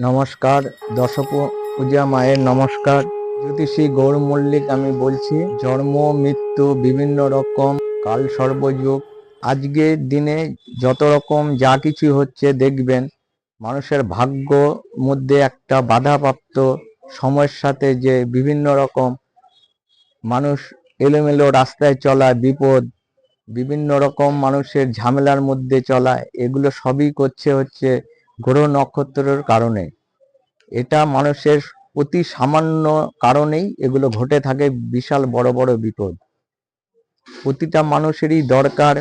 নমস্কার, দশপ পূজা মায়ের নমস্কার। জ্যোতিষী গৌর মল্লিক, আমি বলছি, জন্ম, মৃত্যু বিভিন্ন রকম, কাল সর্বযুগ। আজকের দিনে যত রকম যা কিছু হচ্ছে দেখবেন, মানুষের ভাগ্য মধ্যে একটা বাধাপ্রাপ্ত সময়ের সাথে যে বিভিন্ন রকম মানুষ এলোমেলো রাস্তায় চলা, বিপদ, বিভিন্ন রকম মানুষের ঝামেলার মধ্যে চলা, এগুলো সবই করছে হচ্ছে গ্রহ নক্ষত্রের কারণে। এটা মানুষের অতি সামান্য কারণেই এগুলো ঘটে থাকে বিশাল বড় বড় বিপদ। প্রতিটা মানুষেরই দরকার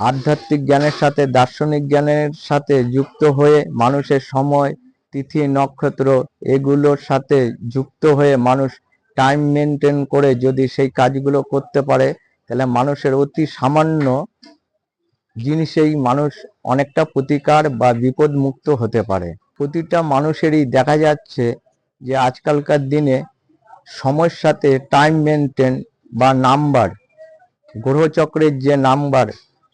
আধ্যাত্মিক জ্ঞানের সাথে, দার্শনিক জ্ঞানের সাথে যুক্ত হয়ে মানুষের সময়, তিথি, নক্ষত্র এগুলোর সাথে যুক্ত হয়ে মানুষ টাইম মেনটেন করে যদি সেই কাজগুলো করতে পারে, তাহলে মানুষের অতি সামান্য জিনিসেই মানুষ অনেকটা প্রতিকার বা বিপদ মুক্ত হতে পারে। প্রতিটা মানুষেরই দেখা যাচ্ছে যে আজকালকার দিনে সময়ের সাথে টাইম মেনটেন বা নাম্বার গ্রহচক্রের যে নাম্বার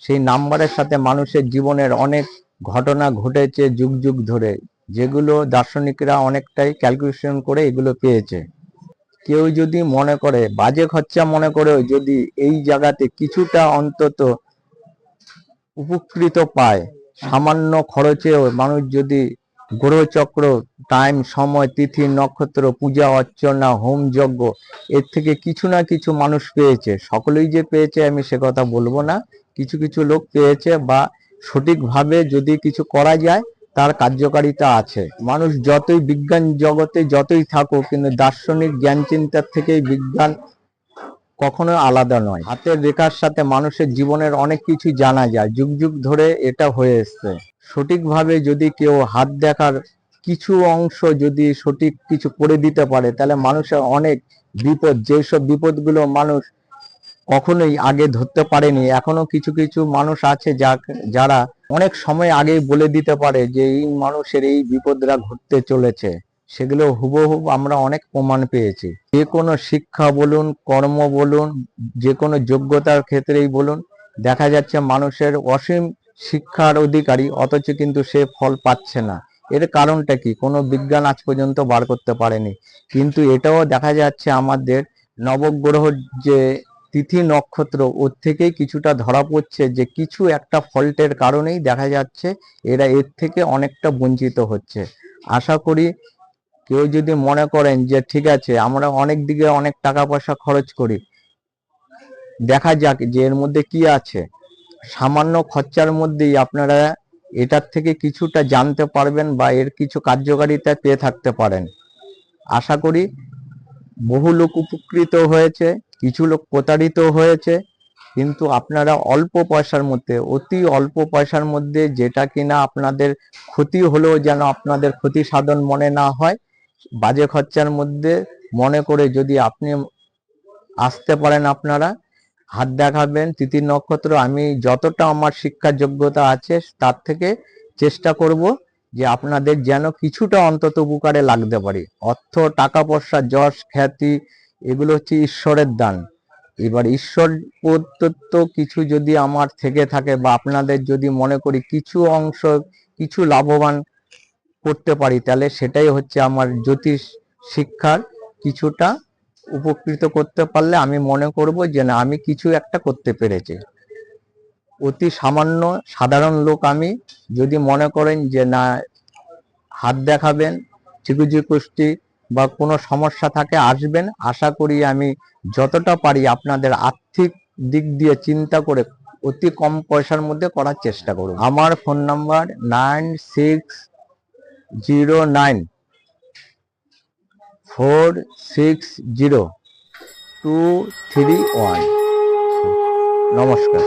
সেই নাম্বারের সাথে মানুষের জীবনের অনেক ঘটনা ঘটেছে যুগ যুগ ধরে, যেগুলো দার্শনিকরা অনেকটাই ক্যালকুলেশন করে এগুলো পেয়েছে। কেউ যদি মনে করে, বাজে খরচা মনে করে যদি এই জায়গাতে কিছুটা অন্তত উপকৃত পায়। সামান্য খরচেও মানুষ যদি গ্রহচক্র, টাইম, সময়, তিথি, নক্ষত্র, পূজা, অর্চনা, হোম যজ্ঞ, এর থেকে কিছু না কিছু মানুষ পেয়েছে। সকলেই যে পেয়েছে আমি সে কথা বলব না। কিছু কিছু লোক পেয়েছে বা সঠিকভাবে যদি কিছু করা যায়, তার কার্যকারিতা আছে। মানুষ যতই বিজ্ঞান জগতে যতই থাকুক, কিন্তু দার্শনিক জ্ঞান চিন্তার থেকেই বিজ্ঞান কখনো আলাদা নয়। হাতের রেখার সাথে মানুষের জীবনের অনেক কিছু জানা যায়। যুগ যুগ ধরে এটা হয়ে এসছে। সঠিকভাবে যদি কেউ হাত দেখার কিছু অংশ যদি সঠিক কিছু করে দিতে পারে, তাহলে মানুষের অনেক বিপদ, যেসব বিপদগুলো মানুষ কখনোই আগে ধরতে পারেনি, এখনও কিছু কিছু মানুষ আছে যা যারা অনেক সময় আগেই বলে দিতে পারে যে এই মানুষের এই বিপদরা ঘটতে চলেছে। সেগুলো হুবহু আমরা অনেক প্রমাণ পেয়েছি। যে কোনো শিক্ষা বলুন, কর্ম বলুন, যে কোনো যোগ্যতার ক্ষেত্রেই বলুন, দেখা যাচ্ছে মানুষের অসীম শিক্ষার অধিকারী, অথচ কিন্তু সে ফল পাচ্ছে না। এর কারণটা কি? কোনো বিজ্ঞান আজ পর্যন্ত বার করতে পারেনি। কিন্তু এটাও দেখা যাচ্ছে আমাদের নবগ্রহ যে তিথি নক্ষত্র, ওর থেকেই কিছুটা ধরা পড়ছে যে কিছু একটা ফল্টের কারণেই দেখা যাচ্ছে এরা এর থেকে অনেকটা বঞ্চিত হচ্ছে। আশা করি কেউ যদি মনে করেন যে, ঠিক আছে, আমরা অনেক দিকে অনেক টাকা পয়সা খরচ করি। দেখা যাক যে এর মধ্যে কি আছে। সামান্য খরচার মধ্যেই আপনারা এটার থেকে কিছুটা জানতে পারবেন বা এর কিছু কার্যকারিতা পেয়ে থাকতে পারেন। আশা করি বহু লোক উপকৃত হয়েছে, কিছু লোক প্রতারিত হয়েছে, কিন্তু আপনারা অল্প পয়সার মধ্যে, অতি অল্প পয়সার মধ্যে যেটা কিনা আপনাদের ক্ষতি হলেও যেন আপনাদের ক্ষতি সাধন মনে না হয় বাজে খরচার মধ্যে মনে করে যদি আপনি আসতে পারেন আপনারা, হাত দেখাবেন, তিথি নক্ষত্র, আমি যতটা আমার শিক্ষার যোগ্যতা আছে তার থেকে চেষ্টা করব যে আপনাদের যেন কিছুটা অন্তত উপকারে লাগতে পারি। অর্থ, টাকা পয়সা, যশ, খ্যাতি, এগুলো হচ্ছে ঈশ্বরের দান। এবার ঈশ্বর প্রদত্ত কিছু যদি আমার থেকে থাকে বা আপনাদের যদি মনে করি কিছু অংশ, কিছু লাভবান করতে পারি, তাহলে সেটাই হচ্ছে আমার জ্যোতিষ শিক্ষার কিছুটা উপকৃত করতে পারলে আমি মনে করব যে না, আমি কিছু একটা করতে পেরেছি। অতি সামান্য সাধারণ লোক আমি যদি মনে করেন যে না, হাত দেখাবেন চিকুজি কুষ্টি বা কোনো সমস্যা থাকে, আসবেন। আশা করি আমি যতটা পারি আপনাদের আর্থিক দিক দিয়ে চিন্তা করে অতি কম পয়সার মধ্যে করার চেষ্টা করব। আমার phone number nine six zero nine four six zero two three one. নমস্কার।